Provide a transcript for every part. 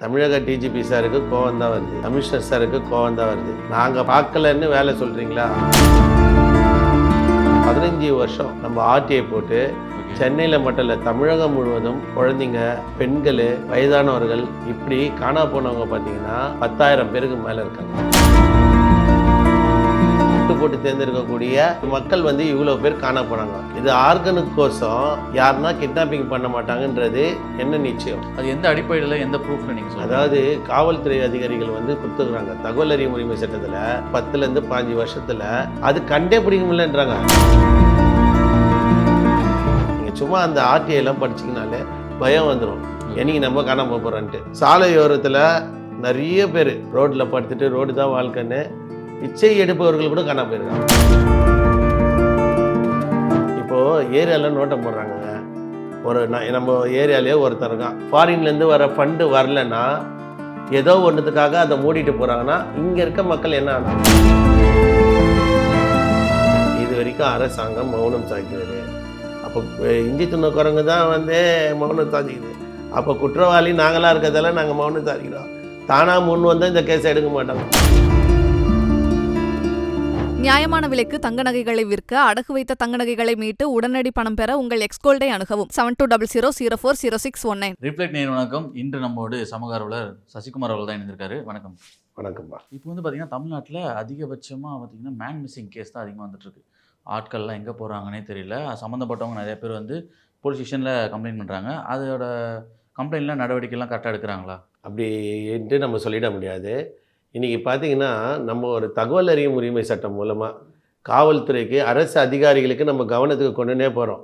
தமிழக டிஜிபி சாருக்கு கோவம் தான் வருது. கமிஷனர் சாருக்கு கோவம் தான் வருது. நாங்கள் பார்க்கலன்னு வேலை சொல்கிறீங்களா பதினஞ்சு வருஷம் நம்ம ஆர்டிஐ போட்டு சென்னையில் மட்டும் இல்லை தமிழகம் முழுவதும் குழந்தைங்க பெண்கள் வயதானவர்கள் இப்படி காணா போனவங்க பார்த்தீங்கன்னா பத்தாயிரம் பேருக்கு மேலே இருக்காங்க. போட்டு தேர்ந்தெடுக்கக்கூடிய மக்கள் வந்து இவ்வளோ பேர் காண போனாங்க இது ஆர்கனுக்கு கோசம். யாருன்னா கிட்னாப்பிங் பண்ண மாட்டாங்கன்றது என்ன நிச்சயம்? அது எந்த அடிப்படையில் எந்த ப்ரூஃப்ல நீங்க சொல்றீங்க? அதாவது காவல்துறை அதிகாரிகள் வந்து கொடுத்துக்கிறாங்க. தகவல் அறியும் உரிமை சட்டத்தில் பத்துலேருந்து பாஞ்சு வருஷத்தில் அது கண்டே பிடிக்க முடியலன்றாங்க நீங்கள் சும்மா அந்த எல்லாம் படிச்சீங்கனாலே பயம் வந்துடும் என்னைக்கு நம்ம காணாம போகிறோன்ட்டு சாலையோரத்தில் நிறைய பேர் ரோட்டில் படுத்துட்டு ரோடு தான் வாழ்க்கைன்னு பிச்சை எடுப்பவர்கள் கூட காணாமல் போயிருக்காங்க. இப்போது ஏரியாவில் நோட்டம் போடுறாங்கங்க ஒரு ந- நம்ம ஏரியாலேயே ஒருத்தர் இருக்கான். ஃபாரின்லேருந்து வர ஃபண்டு வரலன்னா ஏதோ ஒன்றுத்துக்காக அதை மூடிட்டு போகிறாங்கன்னா இங்கே இருக்க மக்கள் என்ன ஆனாங்க? இது வரைக்கும் அரசாங்கம் மௌனம் சாய்க்கிறது. அப்போ இஞ்சி துண்ணக்குறவங்க தான் வந்து மௌனம் சாதிக்குது அப்போ குற்றவாளி நாங்களாக இருக்கிறதால நாங்கள் மௌனம் சாதிக்கிறோம் தானாக முன் வந்தால் இந்த கேஸ் எடுக்க மாட்டாங்க நியாயமான விலைக்கு தங்க நகைகளை விற்க அடகு வைத்த தங்க நகைகளை மீட்டு உடனடி பணம் பெற உங்கள் எக்ஸ்கோல்டை அணுகவும். Seven two double zero zero four zero six one nine reflect நேர் வணக்கம். இன்று நம்மோடு சமூக ஆர்வலர் சசிகுமார் அவர்கள் தான் இணைந்திருக்காரு. வணக்கம். வணக்கம்ப்பா. இப்போ வந்து பார்த்தீங்கன்னா தமிழ்நாட்டில் அதிகபட்சமாக பார்த்தீங்கன்னா மேன் மிஸ்ஸிங் கேஸ் தான் அதிகமாக வந்துட்டு இருக்கு ஆட்கள்லாம் எங்கே போகிறாங்கன்னே தெரியல. சம்மந்தப்பட்டவங்க நிறைய பேர் வந்து போலீஸ் ஸ்டேஷனில் கம்ப்ளைண்ட் பண்ணுறாங்க அதோட கம்ப்ளைண்ட்லாம் நடவடிக்கைலாம் கரெக்டாக எடுக்கிறாங்களா? அப்படி என்று நம்ம சொல்லிட முடியாது. இன்றைக்கி பார்த்தீங்கன்னா நம்ம ஒரு தகவல் அறியும் உரிமை சட்டம் மூலமாக காவல்துறைக்கு அரசு அதிகாரிகளுக்கு நம்ம கவனத்துக்கு கொண்டுனே போகிறோம்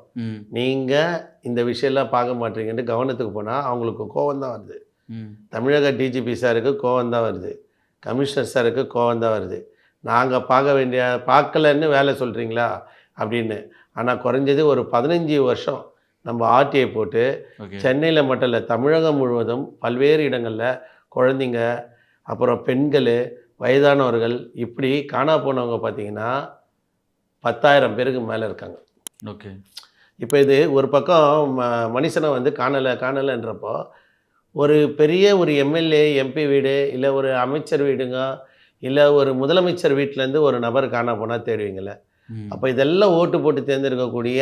நீங்கள் இந்த விஷயம்லாம் பார்க்க மாட்டீங்கன்ட்டு கவனத்துக்கு போனால் அவங்களுக்கு கோவம் தான் வருது. தமிழக டிஜிபி சாருக்கு கோவம் தான் வருது. கமிஷனர் சாருக்கு கோவம் தான் வருது. நாங்கள் பார்க்க வேண்டிய பார்க்கலன்னு வேலை சொல்கிறீங்களா அப்படின்னு. ஆனால் குறைஞ்சது ஒரு பதினஞ்சு வருஷம் நம்ம ஆர்டிஐ போட்டு சென்னையில் மட்டும் இல்லை தமிழகம் முழுவதும் பல்வேறு இடங்களில் குழந்தைங்க அப்புறம் பெண்கள் வயதானவர்கள் இப்படி காணா போனவங்க பார்த்தீங்கன்னா பத்தாயிரம் பேருக்கு மேலே இருக்காங்க. ஓகே. இப்போ இது ஒரு பக்கம் ம மனுஷனை வந்து காணலை காணலைன்றப்போ ஒரு பெரிய ஒரு எம்எல்ஏ எம்பி வீடு இல்லை ஒரு அமைச்சர் வீடுங்க இல்லை ஒரு முதலமைச்சர் வீட்டிலேருந்து ஒரு நபர் காணா போனால் தேடுவீங்கள அப்போ இதெல்லாம் ஓட்டு போட்டு தேர்ந்தெடுக்கக்கூடிய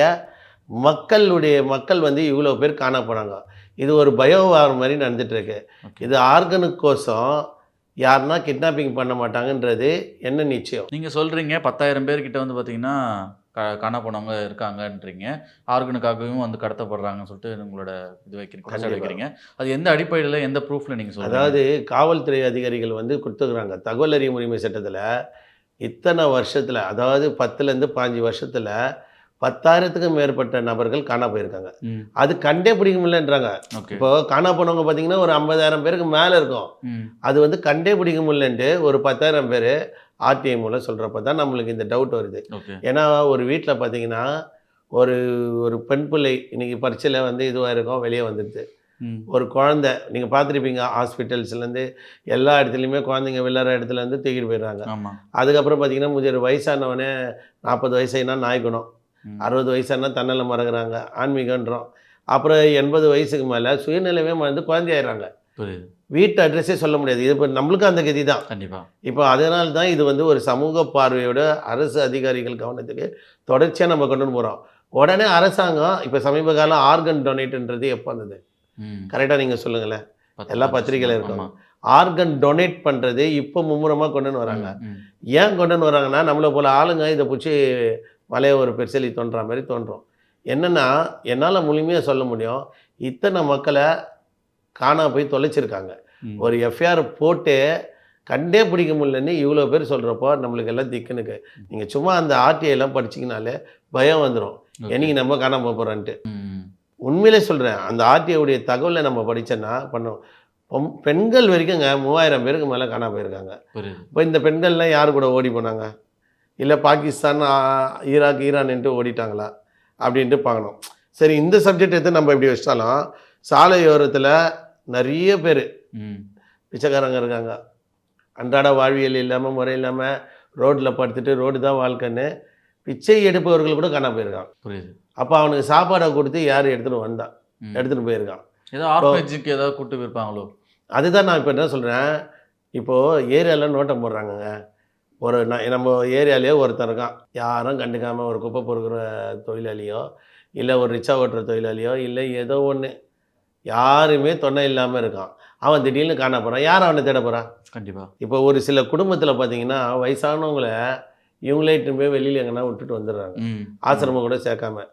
மக்களுடைய மக்கள் வந்து இவ்வளோ பேர் காண போனாங்க. இது ஒரு பயோவார் மாதிரி நடந்துட்டு இருக்கு ஓகே. இது ஆர்கனுக்கோசம் யாருன்னா கிட்னாப்பிங் பண்ண மாட்டாங்கன்றது என்ன நிச்சயம்? நீங்கள் சொல்கிறீங்க பத்தாயிரம் பேர்கிட்ட வந்து பார்த்தீங்கன்னா க காணா போனவங்க இருக்காங்கன்றீங்க. ஆர்கனுக்காகவும் வந்து கடத்தப்படுறாங்கன்னு சொல்லிட்டு உங்களோட இது வைக்கிறீங்க. வைக்கிறீங்க. அது எந்த அடிப்படையில் எந்த ப்ரூஃபில் நீங்கள் சொல்றீங்க? அதாவது காவல்துறை அதிகாரிகள் வந்து கொடுத்துக்கிறாங்க. தகவல் அறியும் உரிமை சட்டத்தில் இத்தனை வருஷத்தில் அதாவது பத்துலேருந்து பாஞ்சு வருஷத்தில் பத்தாயிரத்துக்கும் மேற்பட்ட நபர்கள் காணா போயிருக்காங்க. அது கண்டே பிடிக்க முடியலன்றாங்க. இப்போ காணா போனவங்க பார்த்தீங்கன்னா ஒரு ஐம்பதாயிரம் பேருக்கு மேலே இருக்கும். அது வந்து கண்டே பிடிக்க முடியலன்ட்டு ஒரு பத்தாயிரம் பேர் ஆர்டிஐ மூலம் சொல்கிறப்ப தான் நம்மளுக்கு இந்த டவுட் வருது. ஏன்னா ஒரு வீட்டில் பார்த்தீங்கன்னா ஒரு ஒரு பெண் பிள்ளை இன்னைக்கு பரீட்சையில் வந்து இதுவாக இருக்கும் வெளியே வந்துடுது. ஒரு குழந்தை நீங்கள் பார்த்துருப்பீங்க ஹாஸ்பிட்டல்ஸ்லேருந்து எல்லா இடத்துலையுமே குழந்தைங்க விளையாடுற இடத்துலேருந்து தூக்கிட்டு போயிடுறாங்க. அதுக்கப்புறம் பார்த்தீங்கன்னா முதியோர் வயசானவனே நாற்பது வயசுனா நாய் குணம் ம். அறுபது வயசானா தன்னலம் மறகுறாங்க ஆன்மீகன்றோம். அப்புறம் எண்பது வயசுக்கு மேலே சுயநிலைவே மறந்து குழந்தையாயிடுறாங்க வீட்டு அட்ரஸே சொல்ல முடியாது. இது இப்போ நம்மளுக்கும் அந்த கதி தான். கண்டிப்பாக இப்போ அதனால தான் இது வந்து ஒரு சமூக பார்வையோட அரசு அதிகாரிகள் கவனத்துக்கு தொடர்ச்சியாக நம்ம கொண்டு போகிறோம் உடனே அரசாங்கம் இப்போ சமீப காலம் ஆர்கன் டொனேட்ன்றது எப்போ வந்தது? கரெக்டாக நீங்கள் சொல்லுங்களேன். எல்லா பத்து பத்திரிகையில. இருக்கும். ஆர்கன் டொனேட் பண்ணுறது இப்போ மும்முரமாக கொண்டுன்னு வராங்க. ஏன் கொண்டுன்னு வராங்கன்னா நம்மளை போல ஆளுங்க இதை பிடிச்சி வலைய ஒரு பெருசலி தோன்ற மாதிரி தோன்றும். என்னென்னா என்னால் முழுமையாக சொல்ல முடியும் இத்தனை மக்களை காணா போய் தொலைச்சிருக்காங்க. ஒரு எஃப்ஐஆர் போட்டு கண்டே பிடிக்க முடியலன்னு இவ்வளோ பேர் சொல்கிறப்போ நம்மளுக்கு எல்லாம் திக்குனுக்கு. நீங்கள் சும்மா அந்த எல்லாம் படிச்சிங்கனாலே பயம் வந்துடும். என்னைக்கு நம்ம காணாம போகிறோன்ட்டு உண்மையிலே சொல்கிறேன் அந்த ஆர்டிஐவுடைய தகவலை நம்ம படிச்சோன்னா பண்ணோம் பொம்- பெண்கள் வரைக்குங்க மூவாயிரம் பேருக்கு மேலே காணாம போயிருக்காங்க. இப்போ இந்த பெண்கள்லாம் யார் கூட ஓடி போனாங்க? இல்லை பாகிஸ்தான் ஈராக் ஈரான்ட்டு ஓடிட்டாங்களா அப்படின்ட்டு பார்க்கணும். சரி இந்த சப்ஜெக்ட் எடுத்து நம்ம இப்படி வச்சிட்டாலும் சாலையோரத்தில் நிறைய பேர் பிச்சைக்காரங்க இருக்காங்க. அன்றாட வாழ்வியல் இல்லாமல் முறை இல்லாமல் ரோட்டில் படுத்துட்டு ரோடு தான் வாழ்க்கைன்னு பிச்சை எடுப்பவர்கள் கூட காணாம போயிருக்கான் புரியுது. அப்போ அவனுக்கு சாப்பாடை கொடுத்து யார் எடுத்துகிட்டு வந்தான். எடுத்துகிட்டு போயிருக்கான். ஏதோ ஆர்ஃபனேஜுக்கு ஏதாவது கூட்டு போயிருப்பாங்களோ? அதுதான் நான் இப்போ என்ன சொல்கிறேன் இப்போது ஏரியாவில் நோட்டம் போடுறாங்கங்க. ஒரு நம்ம ஏரியாலேயே ஒருத்தன் இருக்கான். யாரும் கண்டுக்காமல் ஒரு குப்பை பொறுக்கிற தொழிலாளியோ இல்லை ஒரு ரிச்சா ஓட்டுற தொழிலாளியோ இல்லை ஏதோ ஒன்று யாருமே தொண்டை இல்லாமல் இருக்கான். அவன் திடீர்னு காண போகிறான் யார் அவனை தேட போகிறான் கண்டிப்பாக இப்போ ஒரு சில குடும்பத்தில் பார்த்தீங்கன்னா வயசானவங்களை இவங்களே போய் வெளியில் எங்கன்னா விட்டுட்டு வந்துடுறாங்க. ஆசிரமம் கூட சேர்க்காம.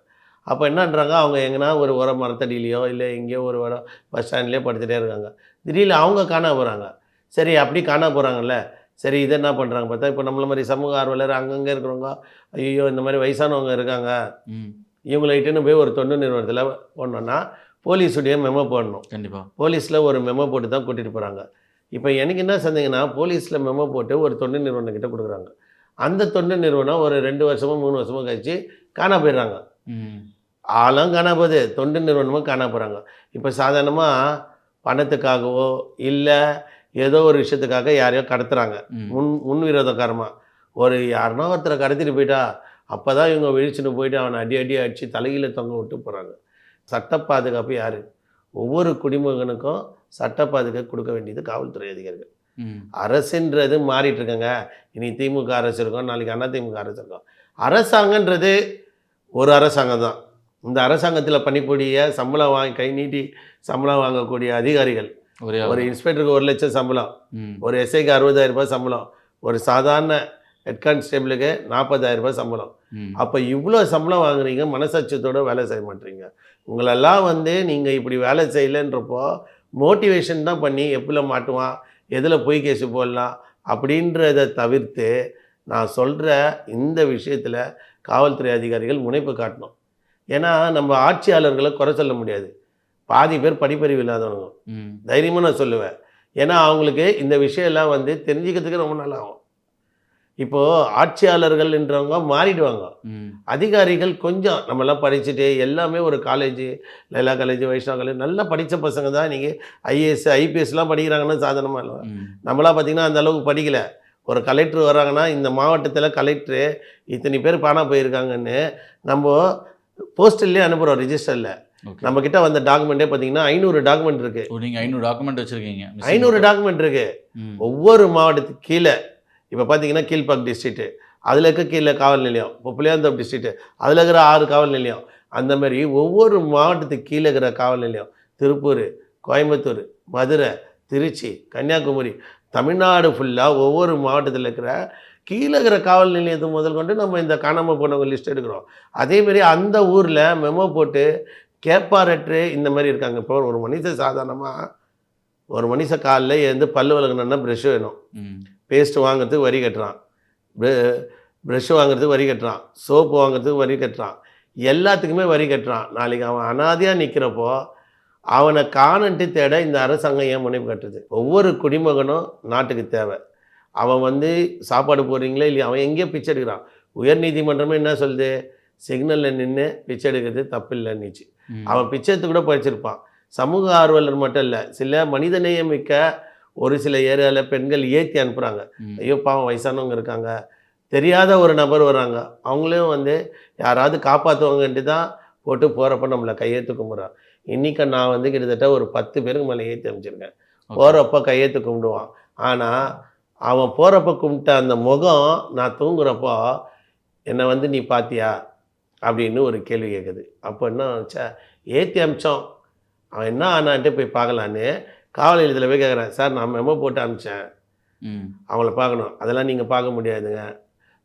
அப்போ என்னன்றாங்க? அவங்க எங்கன்னா ஒரு உர மரத்தடியிலையோ இல்லை எங்கேயோ ஒரு உரம் பஸ் ஸ்டாண்ட்லேயோ படுத்துகிட்டே இருக்காங்க. திடீர்னு அவங்க காண போகிறாங்க சரி அப்படி காண போகிறாங்கல்ல சரி இதை என்ன பண்ணுறாங்க பார்த்தா இப்போ நம்மள மாதிரி சமூக ஆர்வலர் அங்கங்கே இருக்கிறவங்க ஐயோ இந்த மாதிரி வயசானவங்க இருக்காங்க. ம். இவங்களை இட்டுன்னு போய் ஒரு தொண்டு நிறுவனத்தில் போடணுன்னா போலீஸுடைய மெமோ போடணும். கண்டிப்பாக போலீஸில் ஒரு மெமோ போட்டு தான் கூட்டிகிட்டு போகிறாங்க இப்போ எனக்கு என்ன சந்தேகம்னா போலீஸில் மெமோ போட்டு ஒரு தொண்டு நிறுவனக்கிட்ட கொடுக்குறாங்க. அந்த தொண்டு நிறுவனம் ஒரு ரெண்டு வருஷமோ மூணு வருஷமோ கழிச்சு காணா போயிடுறாங்க. ஆளும் காணா போகுது தொண்டு நிறுவனமும் காணா போகிறாங்க இப்போ சாதாரணமாக பணத்துக்காகவோ இல்லை ஏதோ ஒரு விஷயத்துக்காக யாரையோ கடத்துறாங்க. ம். முன் முன்விரோதக்காரமாக ஒரு யாருன்னா ஒருத்தரை கடத்திட்டு போயிட்டா அப்போ தான் இவங்க விழிச்சுன்னு போயிட்டு அவனை அடி அடி அடித்து தலைகீழ தொங்க விட்டு போகிறாங்க சட்ட பாதுகாப்பு யார்? ஒவ்வொரு குடிமகனுக்கும் சட்ட பாதுகாப்பு கொடுக்க வேண்டியது காவல்துறை அதிகாரிகள். அரசுன்றது மாறிட்டு இருக்குங்க. இனி திமுக அரசு இருக்கும் நாளைக்கு அண்ணா திமுக அரசு இருக்கும். அரசாங்கன்றது ஒரு அரசாங்கம் தான். இந்த அரசாங்கத்தில் பணிபுரிய சம்பளம் வாங்கி கை நீட்டி சம்பளம் வாங்கக்கூடிய அதிகாரிகள் ஒரே ஒரு இன்ஸ்பெக்டருக்கு ஒரு லட்சம் சம்பளம். ஒரு எஸ்ஐக்கு அறுபதாயிரம் ரூபாய் சம்பளம். ஒரு சாதாரண ஹெட் கான்ஸ்டேபிளுக்கு நாற்பதாயிரம் ரூபாய் சம்பளம். அப்போ இவ்வளோ சம்பளம் வாங்குறீங்க மனசாட்சியத்தோட வேலை செய்ய மாட்டீங்க. உங்களெல்லாம் வந்து நீங்கள் இப்படி வேலை செய்யலைன்றப்போ மோட்டிவேஷன் தான் பண்ணி எப்படில் மாட்டுவான் எதில் பொய் கேஸு போடலாம் அப்படின்றத தவிர்த்து நான் சொல்கிற இந்த விஷயத்தில் காவல்துறை அதிகாரிகள் முனைப்பு காட்டணும். ஏன்னா நம்ம ஆட்சியாளர்களை குறை சொல்ல முடியாது. பாதி பேர் படிப்பறிவு இல்லாதவங்க. தைரியமாக நான் சொல்லுவேன். ஏன்னா அவங்களுக்கு இந்த விஷயம்லாம் வந்து தெரிஞ்சுக்கிறதுக்கு ரொம்ப நாள் ஆகும் இப்போது ஆட்சியாளர்கள்ன்றவங்க மாறிடுவாங்க. ம். அதிகாரிகள் கொஞ்சம் நம்மலாம் படிச்சுட்டு எல்லாமே ஒரு college Laila college Vaishnava college நல்லா படித்த பசங்க தான் இன்றைக்கி ஐஏஎஸ் ஐபிஎஸ்லாம் படிக்கிறாங்கன்னா சாதாரணமாக இல்லை. நம்மளாம் பார்த்திங்கன்னா அந்த அளவுக்கு படிக்கல. ஒரு கலெக்டர் வராங்கன்னா இந்த மாவட்டத்தில் கலெக்டரு இத்தனை பேர் பானா போயிருக்காங்கன்னு நம்ம போஸ்டல்லே அனுப்புகிறோம் ரிஜிஸ்டரில் ஓகே நம்மக்கிட்ட வந்த டாக்குமெண்ட்டே பார்த்தீங்கன்னா ஐநூறு டாக்குமெண்ட் இருக்குது ஓ நீங்கள் ஐநூறு டாக்குமெண்ட் வச்சுருக்கீங்க. ஐநூறு டாக்குமெண்ட் இருக்குது ம். ஒவ்வொரு மாவட்டத்துக்கு கீழே இப்போ பார்த்தீங்கன்னா கீழ்பாக் டிஸ்ட்ரிக்ட்டு அதில் இருக்க கீழே காவல் நிலையம் இப்போ புளியாந்தோப் டிஸ்ட்ரிக்ட்டு அதில் இருக்கிற ஆறு காவல் நிலையம் அந்த மாதிரி ஒவ்வொரு மாவட்டத்துக்கு கீழே இருக்கிற காவல் நிலையம் திருப்பூர் கோயம்புத்தூர் மதுரை திருச்சி கன்னியாகுமரி தமிழ்நாடு ஃபுல்லாக ஒவ்வொரு மாவட்டத்தில் இருக்கிற கீழே இருக்கிற காவல் நிலையத்தை முதல் கொண்டு நம்ம இந்த காணாமல் போனவங்க லிஸ்ட் எடுக்கிறோம். அதேமாரி அந்த ஊரில் மெமோ போட்டு கேப்பாரற்று இந்த மாதிரி இருக்காங்க. இப்போ ஒரு மனுஷன் சாதாரணமாக ஒரு மனுஷன் காலைல எழுந்து பல்லு விளக்கணுன்னா ப்ரெஷ் வேணும். ம். பேஸ்ட் வாங்குறதுக்கு வரி கட்டுறான். ப்ரெஷ் வாங்குறதுக்கு வரி கட்டுறான். சோப்பு வாங்குறதுக்கு வரி கட்டுறான். எல்லாத்துக்குமே வரி கட்டுறான். நாளைக்கு அவன் அனாதையாக நிற்கிறப்போ அவனை காணன்ட்டு தேட இந்த அரசாங்கம் ஏன் முனைப்பு கட்டுது? ஒவ்வொரு குடிமகனும் நாட்டுக்கு தேவை. அவன் வந்து சாப்பாடு போடுறீங்களே இல்லையா? அவன் எங்கேயோ பிச்சை எடுக்கிறான். உயர்நீதிமன்றமே என்ன சொல்லுது? சிக்னலில் நின்று பிச்சை எடுக்கிறது தப்பில்லைன்னுச்சு. அவன் பிச்சை எடுத்து கூட படிச்சிருப்பான். சமூக ஆர்வலர் மட்டும் இல்லை சில மனிதநேயம் மிக்க ஒரு சில ஏரியாவில் பெண்கள் ஏற்றி அனுப்புகிறாங்க. ஐயோ பாவம் வயசானவங்க இருக்காங்க. தெரியாத ஒரு நபர் வராங்க அவங்களையும் வந்து யாராவது காப்பாற்றுவாங்கன்ட்டு தான் போட்டு போகிறப்ப நம்மளை கையெழுத்து கும்பிட்றான் இன்றைக்கி நான் வந்து கிட்டத்தட்ட ஒரு பத்து பேருக்கு மேலே ஏற்றி அமைச்சிருக்கேன். போகிறப்ப கையெழுத்து கும்பிடுவான். ஆனால் அவன் போகிறப்ப கும்பிட்ட அந்த முகம் நான் தூங்குறப்போ என்னை வந்து நீ பாத்தியா? அப்படின்னு ஒரு கேள்வி கேட்குது. அப்போ என்ன ஆச்சா ஏற்றி அமிச்சோம். அவன் என்ன ஆனான்ட்டு போய் பார்க்கலான்னு காவல் நிலையத்தில் போய் கேட்குறேன் சார் நான் மெமோ போட்டு அமிச்சேன். அவங்கள பார்க்கணும். அதெல்லாம் நீங்கள் பார்க்க முடியாதுங்க.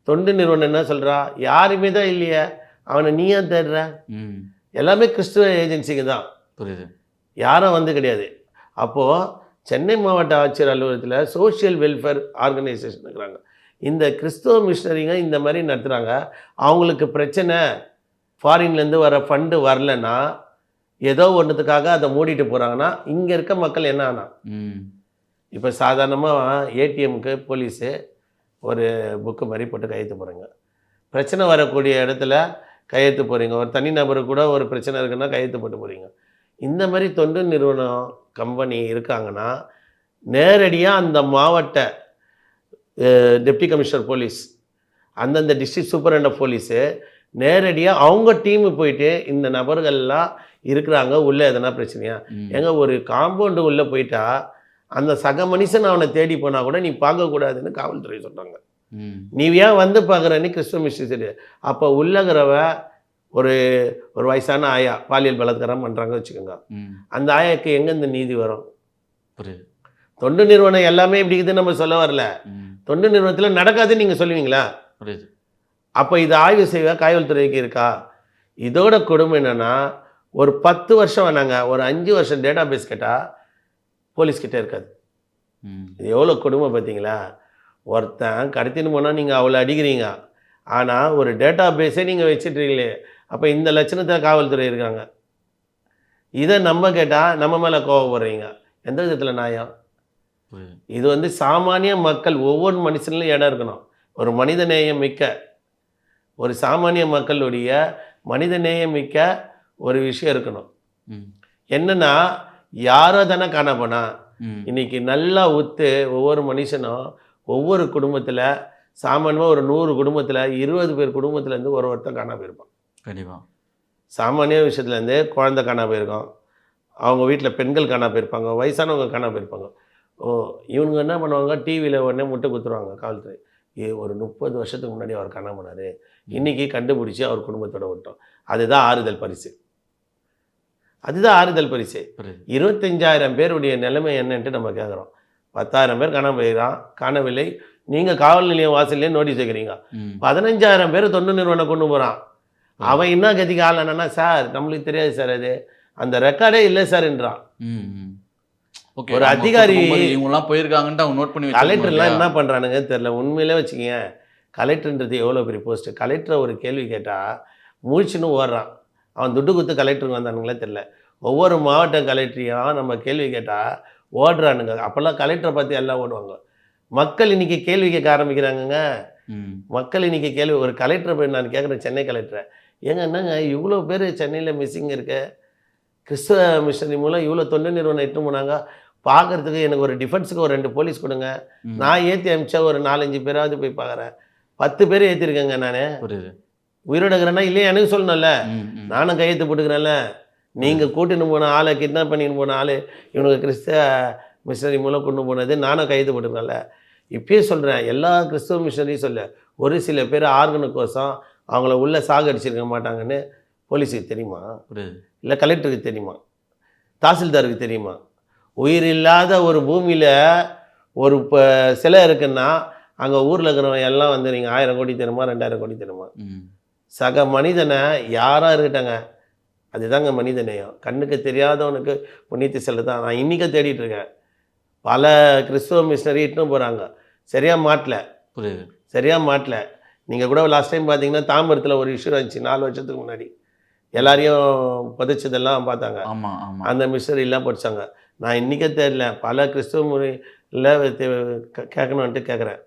தொண்டு நிறுவனம் என்ன சொல்கிறா யாருமே தான் இல்லையே. அவனை நீ ஏன் தேடுற? எல்லாமே கிறிஸ்துவ ஏஜென்சிங்க தான். புரியுது. யாரும் வந்து கிடையாது. அப்போது சென்னை மாவட்ட ஆட்சியர் அலுவலகத்தில் சோஷியல் வெல்ஃபேர் ஆர்கனைசேஷன் இருக்கிறாங்க இந்த கிறிஸ்துவ மிஷினரிங்க இந்த மாதிரி நடத்துகிறாங்க அவங்களுக்கு பிரச்சனை. ஃபாரின்லேருந்து வர ஃபண்டு வரலன்னா ஏதோ ஒன்றுத்துக்காக அதை மூடிட்டு போகிறாங்கன்னா இங்கே இருக்க மக்கள் என்ன ஆனா? ம். இப்போ சாதாரணமாக ஏடிஎம்க்கு போலீஸு ஒரு புக்கு மாதிரி போட்டு கையெழுத்து போகிறீங்க பிரச்சனை வரக்கூடிய இடத்துல கையெழுத்து போகிறீங்க ஒரு தனிநபருக்கு கூட ஒரு பிரச்சனை இருக்குன்னா கையெழுத்து போட்டு போகிறீங்க இந்த மாதிரி தொண்டு நிறுவனம் கம்பெனி இருக்காங்கன்னா நேரடியாக அந்த மாவட்ட டெப்டி கமிஷனர் போலீஸ் அந்தந்த டிஸ்ட்ரிக்ட் சூப்பரண்ட் போலீஸு நேரடியாக அவங்க டீமு போயிட்டு இந்த நபர்கள்லாம் இருக்கிறாங்க. உள்ளே எதனா பிரச்சனையா? ம். ஏங்க ஒரு காம்பவுண்டு உள்ளே போயிட்டா அந்த சக மனுஷன் அவனை தேடி போனால் கூட நீ பார்க்கக்கூடாதுன்னு காவல்துறை சொல்கிறாங்க நீ ஏன் வந்து பார்க்குறன்னு கிறிஸ்துவ மிஸ்டர் சரி அப்போ உள்ளகிறவ ஒரு ஒரு வயசான ஆயா பாலியல் பலாத்காரம் பண்ணுறாங்க வச்சுக்கோங்க. அந்த ஆயாக்கு எங்கேருந்து நீதி வரும்? தொண்டு நிறுவனம் எல்லாமே இப்படி இருக்குதுன்னு நம்ம சொல்ல வரல. தொண்டு நிறுவனத்தில் நடக்காதுன்னு நீங்கள் சொல்லுவீங்களா? புரியுது. அப்போ இதை ஆய்வு செய்வ காவல்துறைக்கு இருக்கா? இதோட கொடுமை என்னன்னா ஒரு பத்து வருஷம் வேணாங்க ஒரு அஞ்சு வருஷம் டேட்டா பேஸ் கேட்டால் போலீஸ்கிட்ட இருக்காது. இது எவ்வளோ கொடுமை பார்த்தீங்களா ஒருத்தன் கடத்தின்னு போனால் நீங்கள் அவ்வளோ அடிக்கிறீங்க. ஆனால் ஒரு டேட்டா பேஸே நீங்கள் வச்சிட்ருக்கீங்களே அப்போ இந்த லட்சணத்தில் காவல்துறை இருக்காங்க. இதை நம்ம கேட்டால் நம்ம மேலே கோவப்படுறீங்க. எந்த விதத்தில் நியாயம்? இது வந்து சாமானிய மக்கள் ஒவ்வொரு மனுஷன்லையும் இடம் இருக்கணும். ஒரு மனிதநேயம் மிக்க ஒரு சாமானிய மக்களுடைய மனிதநேயம் மிக்க ஒரு விஷயம் இருக்கணும். என்னன்னா யாரோ தானே காண போனா ம். இன்னைக்கு நல்லா ஒத்து ஒவ்வொரு மனுஷனும் ஒவ்வொரு குடும்பத்தில் சாமானியமாக ஒரு நூறு குடும்பத்தில் இருபது பேர் குடும்பத்துலேருந்து ஒரு ஒருத்தன் காணாம போயிருப்பான். கண்டிப்பாக சாமானிய விஷயத்துலேருந்து குழந்தை காணாம போயிருக்கோம் அவங்க வீட்டில் பெண்கள் காணாம போயிருப்பாங்க வயசானவங்க காணாம போயிருப்பாங்க. ஓ இவனுங்க என்ன பண்ணுவாங்க? டிவியில் உடனே முட்டை குத்துருவாங்க காவல்துறை. ஏ ஒரு முப்பது வருஷத்துக்கு முன்னாடி அவர் காணாம போனாரு இன்னைக்கு கண்டுபிடிச்சி அவர் குடும்பத்தோட விட்டோம் அதுதான் ஆறுதல் பரிசு. அதுதான் ஆறுதல் பரிசு. இருபத்தஞ்சாயிரம் பேருடைய நிலைமை என்னன்ட்டு நம்ம கேட்குறோம் பத்தாயிரம் பேர் காணாம போயிடறான் காணவில்லை. நீங்கள் காவல் நிலையம் வாசல்லே நோட்டீஸ் வைக்கிறீங்க. பதினஞ்சாயிரம் பேர் தொண்டு நிறுவனம் கொண்டு போகிறான் அவன் என்ன கதிக்கு ஆள் என்னன்னா சார் நம்மளுக்கு தெரியாது சார் அது. அந்த ரெக்கார்டே இல்லை சார்ன்றான் ஒரு அதிகாரி- இவங்கலாம் போயிருக்காங்கன்ட்டு அவங்க நோட் பண்ணி கலெக்டர்லாம்? என்ன பண்ணுறானுங்க தெரில உண்மையிலே வச்சுக்கங்க கலெக்டர்ன்றது எவ்வளோ பெரிய போஸ்ட்டு கலெக்டரை ஒரு கேள்வி கேட்டால் முழிச்சுன்னு ஓடுறான். அவன் துட்டு குத்து கலெக்டருக்கு வந்தானுங்களே தெரில ஒவ்வொரு மாவட்ட கலெக்டரையும் நம்ம கேள்வி கேட்டால் ஓடுறானுங்க. அப்போல்லாம் கலெக்டரை பார்த்து எல்லாம் ஓடுவாங்க. மக்கள் இன்னைக்கு கேள்வி கேட்க ஆரம்பிக்கிறாங்கங்க. மக்கள் இன்னைக்கு கேள்வி ஒரு கலெக்டர் போய் நான் கேட்குறேன் சென்னை கலெக்டரை ஏங்க என்னங்க இவ்வளோ பேர் சென்னையில் மிஸ்ஸிங் இருக்கு? கிறிஸ்துவ மிஷனரி மூலம் இவ்வளோ தொண்டு நிறுவனம் இட்டு போனாங்க. பார்க்கறதுக்கு எனக்கு ஒரு டிஃபென்ஸுக்கு ஒரு ரெண்டு போலீஸ் கொடுங்க. நான் ஏற்றி அமிச்சா ஒரு நாலஞ்சு பேராவது போய் பார்க்குறேன் பத்து பேர் ஏற்றிருக்கேங்க நான். உயிரோட இருக்கிறேன்னா இல்லையா எனக்கு சொல்லணும்ல. நானும் கையெழுத்து போட்டுக்கிறேன்ல. நீங்கள் கூட்டின்னு போன ஆளை கிட்னாப் பண்ணின்னு போன ஆள் இவனுக்கு கிறிஸ்தவ மிஷனரி மூலம் கொண்டு போனது நானும் கையெழுத்து போட்டுக்கிறேன்ல. இப்பயே சொல்கிறேன் எல்லா கிறிஸ்தவ மிஷனரியும் சொல்ல. ஒரு சில பேர் ஆர்கனுக்கோசம் அவங்கள உள்ளே சாகடிச்சிருக்க மாட்டாங்கன்னு போலீஸுக்கு தெரியுமா? இல்லை கலெக்டருக்கு தெரியுமா? தாசில்தாருக்கு தெரியுமா? உயிர் இல்லாத ஒரு பூமியில் ஒரு இப்போ சிலை இருக்குன்னா அங்கே ஊரில் இருக்கிறவங்க எல்லாம் வந்து நீங்கள் ஆயிரம் கோடி தருமா ரெண்டாயிரம் கோடி தருமா சக மனிதனை யாராக இருக்கட்டாங்க? அதுதாங்க மனிதநேயம். கண்ணுக்கு தெரியாதவனுக்கு புண்ணியத்தை செல்லுதான் நான் இன்றைக்கி தேடிட்டு இருக்கேன். பல கிறிஸ்துவ மிஷினரி இட்டுன்னு போகிறாங்க சரியாக மாட்டல. புரியுது. சரியாக மாட்டல. நீங்கள் கூட லாஸ்ட் டைம் பார்த்தீங்கன்னா தாம்பரத்தில் ஒரு இஷ்யூ இருந்துச்சு நாலு வருஷத்துக்கு முன்னாடி. எல்லாரையும் புதைச்சதெல்லாம் பார்த்தாங்க. அந்த மிஷனரிலாம் படித்தாங்க நான் இன்றைக்கே தெரியல. பல கிறிஸ்துவ முறையில் கேட்கணுன்ட்டு கேட்குறேன்.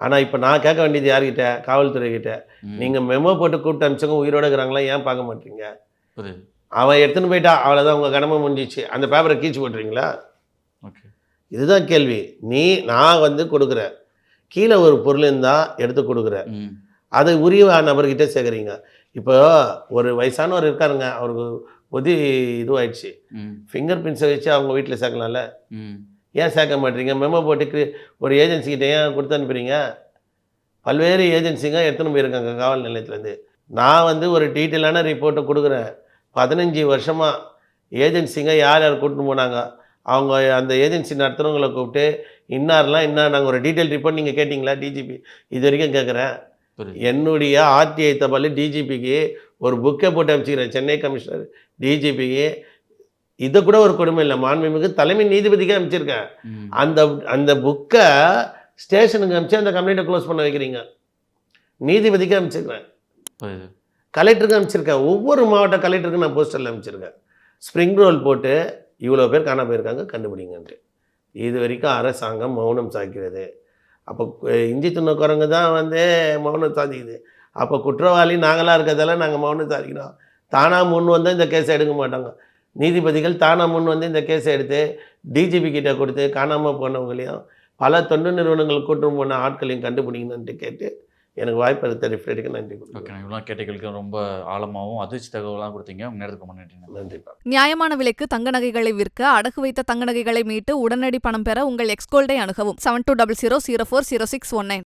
ஆனால் இப்போ நான் கேட்க வேண்டியது யார்கிட்ட? காவல்துறைக்கிட்ட ம், நீங்கள் மெமோ போட்டு கூப்பிட்டு அனுப்பிச்சவங்க உயிரோட இருக்கிறாங்களா? ஏன் பார்க்க மாட்டீங்க? அவன் எடுத்துன்னு போயிட்டா அவ்வளோதான் உங்கள் கடமை முடிஞ்சிச்சு. அந்த பேப்பரை கீச்சு போட்டுறீங்களா? இதுதான் கேள்வி. நீ நான் வந்து கொடுக்குறேன். கீழே ஒரு பொருள் இருந்தால் எடுத்து கொடுக்குறேன். அதை உரிய நபர்கிட்ட சேர்க்குறீங்க. இப்போ ஒரு வயசானவர் இருக்காருங்க. அவருக்கு புதி இதுவாயிடுச்சு. ஃபிங்கர் பிரிண்ட்ஸை வச்சு அவங்க வீட்டில் சேர்க்கலாம்ல? ஏன் சேர்க்க மாட்டீங்க? மெமோ போட்டுக்கு ஒரு ஏஜென்சிக்கிட்ட ஏன் கொடுத்து அனுப்புறீங்க? பல்வேறு ஏஜென்சிங்க எடுத்துன்னு போயிருக்காங்க காவல் நிலையத்துலேருந்து. நான் வந்து ஒரு டீட்டெயிலான ரிப்போர்ட்டை கொடுக்குறேன். பதினஞ்சு வருஷமாக ஏஜென்சிங்க யார் யார் கூட்டின்னு போனாங்க? அவங்க அந்த ஏஜென்சி நடத்துகிறவங்கள கூப்பிட்டு இன்னார்லாம் இன்னா நாங்கள் ஒரு டீட்டெயில் ரிப்போர்ட் நீங்கள் கேட்டிங்களா? டிஜிபி இது வரைக்கும் கேட்குறேன் என்னுடைய ஆர்டிஐ தபால் டிஜிபிக்கு ஒரு புக்கை போட்டு அனுப்பிச்சிக்கிறேன். சென்னை கமிஷனர் டிஜிபிக்கு இதை கூட ஒரு கொடுமை இல்லை. மாண்புமிகு தலைமை நீதிபதிக்கு அனுப்பிச்சிருக்கேன். அந்த அந்த புக்கை ஸ்டேஷனுக்கு அனுப்பிச்சு அந்த கம்ப்ளைண்ட்டை க்ளோஸ் பண்ண வைக்கிறீங்க. நீதிபதிக்கு அனுப்பிச்சிருக்கேன் புரியுது. கலெக்டருக்கு அனுப்பிச்சிருக்கேன். ஒவ்வொரு மாவட்ட கலெக்டருக்கும் நான் போஸ்டரில் அனுப்பிச்சிருக்கேன். ஸ்ப்ரிங் ரோல் போட்டு இவ்வளோ பேர் காணாம போயிருக்காங்க கண்டுபிடிங்கன்ட்டு. இது வரைக்கும் அரசாங்கம் மௌனம் சாய்க்கிறது. அப்போ கு- இஞ்சி துண்ணக்காரங்க தான் வந்து மௌனம் சாதிக்குது அப்போ குற்றவாளி நாங்களாக இருக்கிறதால நாங்கள் மௌனம் சாதிக்கிறோம் தானாக முன் வந்து இந்த கேஸை எடுக்க மாட்டாங்க. நீதிபதிகள் தானாக முன் வந்து இந்த கேஸை எடுத்து டிஜிபி கிட்ட கொடுத்து காணாமல் போனவங்களையும் பல தொண்டு நிறுவனங்கள் கூட்டம் போன ஆட்களையும் கண்டுபிடிங்கன்ட்டு கேட்டு எனக்கு வாய்ப்பு அளித்த ரிஃப்ளெக்ட்டுக்கு நன்றி ஓகே இவ்வளோ கேட்டகளுக்கு ரொம்ப ஆழமாகவும் அதிர்ச்சி தகவலாம் கொடுத்தீங்க. உங்கள் நேரத்துக்கு நன்றிங்க நன்றிப்பா நியாயமான விலைக்கு தங்க நகைகளை விற்க அடகு வைத்த தங்க நகைகளை மீட்டு உடனடி பணம் பெற உங்கள் எக்ஸ்கோல்டை அணுகவும். Seven two double zero zero four zero six one nine